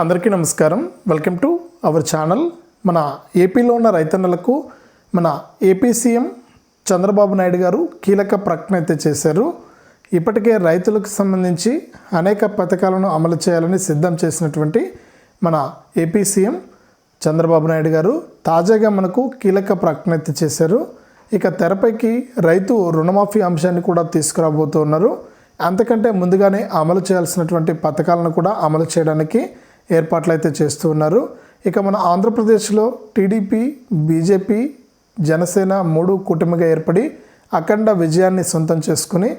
అందరికీ నమస్కారం. Welcome to our channel మన ఏపీలో ఉన్న రైతన్నలకు మన ఏపీ సీఎం చంద్రబాబు నాయుడు గారు కీలక ప్రకటన అయితే చేశారు. ఇప్పటికే రైతులకు సంబంధించి అనేక పథకాలను అమలు చేయాలని సిద్ధం చేసినటువంటి మన ఏపీ సీఎం చంద్రబాబు నాయుడు గారు తాజాగా మనకు కీలక ప్రకటన అయితే చేశారు. ఇక తెరపైకి రైతు రుణమాఫీ అంశాన్ని కూడా తీసుకురాబోతున్నారు. అంతకంటే ముందుగానే అమలు చేయాల్సినటువంటి పథకాలను కూడా అమలు చేయడానికి ఏర్పాట్లు అయితే చేస్తూ ఉన్నారు. ఇక మన ఆంధ్రప్రదేశ్లో టీడీపీ బీజేపీ జనసేన మూడు కూటమిగా ఏర్పడి అఖండ విజయాన్ని సొంతం చేసుకుని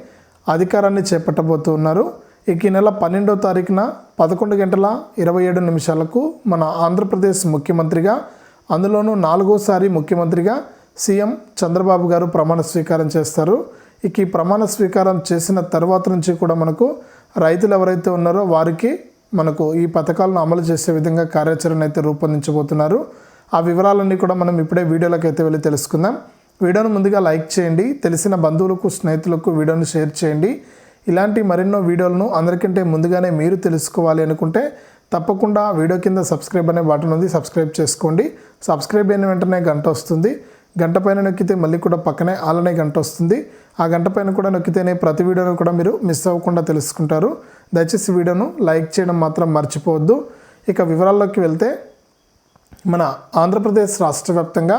అధికారాన్ని చేపట్టబోతూ ఉన్నారు. ఇక ఈ నెల పన్నెండో తారీఖున పదకొండు గంటల ఇరవై ఏడు నిమిషాలకు మన ఆంధ్రప్రదేశ్ ముఖ్యమంత్రిగా అందులోనూ నాలుగోసారి ముఖ్యమంత్రిగా సీఎం చంద్రబాబు గారు ప్రమాణ స్వీకారం చేస్తారు. ఇక ఈ ప్రమాణ స్వీకారం చేసిన తర్వాత నుంచి కూడా మనకు రైతులు ఎవరైతే ఉన్నారో వారికి మనకు ఈ పథకాలను అమలు చేసే విధంగా కార్యాచరణ అయితే రూపొందించబోతున్నారు. ఆ వివరాలన్నీ కూడా మనం ఇప్పుడే వీడియోలోకి అయితే వెళ్ళి తెలుసుకుందాం. వీడియోను ముందుగా లైక్ చేయండి తెలిసిన బంధువులకు స్నేహితులకు వీడియోను షేర్ చేయండి. ఇలాంటి మరెన్నో వీడియోలను అందరికంటే ముందుగానే మీరు తెలుసుకోవాలి అనుకుంటే తప్పకుండా వీడియో కింద సబ్స్క్రైబ్ అనే బటన్ ఉంది సబ్స్క్రైబ్ చేసుకోండి. సబ్స్క్రైబ్ అయిన వెంటనే గంట వస్తుంది. గంట పైన నొక్కితే మళ్ళీ కూడా పక్కనే ఆలనే గంట వస్తుంది. ఆ గంట పైన కూడా నొక్కితేనే ప్రతి వీడియోను కూడా మీరు మిస్ అవ్వకుండా తెలుసుకుంటారు. దయచేసి వీడియోను లైక్ చేయడం మాత్రం మర్చిపోవద్దు. ఇక వివరాల్లోకి వెళ్తే మన ఆంధ్రప్రదేశ్ రాష్ట్ర వ్యాప్తంగా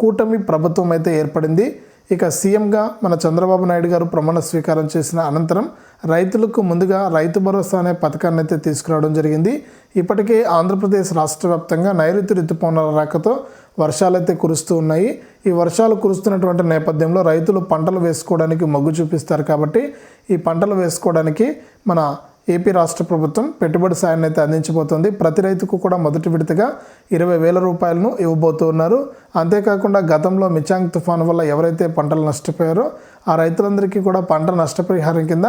కూటమి ప్రభుత్వం అయితే ఏర్పడింది. ఇక సీఎంగా మన చంద్రబాబు నాయుడు గారు ప్రమాణ స్వీకారం చేసిన అనంతరం రైతులకు ముందుగా రైతు భరోసా అనే పథకాన్ని అయితే తీసుకురావడం జరిగింది. ఇప్పటికే ఆంధ్రప్రదేశ్ రాష్ట్ర వ్యాప్తంగా నైరుతి రుతుపవనాల రాకతో వర్షాలైతే కురుస్తూ ఉన్నాయి. ఈ వర్షాలు కురుస్తున్నటువంటి నేపథ్యంలో రైతులు పంటలు వేసుకోవడానికి మొగ్గు చూపిస్తారు కాబట్టి ఈ పంటలు వేసుకోవడానికి మన ఏపీ రాష్ట్ర ప్రభుత్వం పెట్టుబడి సాయాన్ని అయితే అందించబోతోంది. ప్రతి రైతుకు కూడా మొదటి విడతగా ఇరవై వేల రూపాయలను ఇవ్వబోతున్నారు. అంతేకాకుండా గతంలో మిచాంగ్ తుఫాను వల్ల ఎవరైతే పంటలు నష్టపోయారో ఆ రైతులందరికీ కూడా పంట నష్టపరిహారం కింద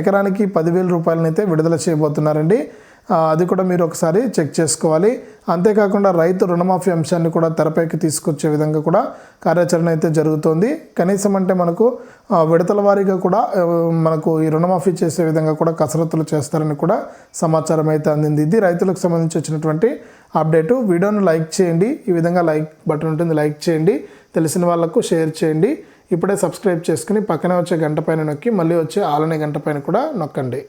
ఎకరానికి పదివేల రూపాయలనైతే విడుదల చేయబోతున్నారండి. అది కూడా మీరు ఒకసారి చెక్ చేసుకోవాలి. అంతేకాకుండా రైతు రుణమాఫీ అంశాన్ని కూడా తెరపైకి తీసుకొచ్చే విధంగా కూడా కార్యాచరణ అయితే జరుగుతోంది. కనీసం అంటే మనకు విడతల వారీగా కూడా మనకు ఈ రుణమాఫీ చేసే విధంగా కూడా కసరత్తులు చేస్తారని కూడా సమాచారం అయితే అందింది. ఇది రైతులకు సంబంధించి వచ్చినటువంటి అప్డేటు. వీడియోను లైక్ చేయండి. ఈ విధంగా లైక్ బటన్ ఉంటుంది లైక్ చేయండి. తెలిసిన వాళ్ళకు షేర్ చేయండి. ఇప్పుడే సబ్స్క్రైబ్ చేసుకుని పక్కనే వచ్చే గంట పైన నొక్కి మళ్ళీ వచ్చే ఆలనే గంట పైన కూడా నొక్కండి.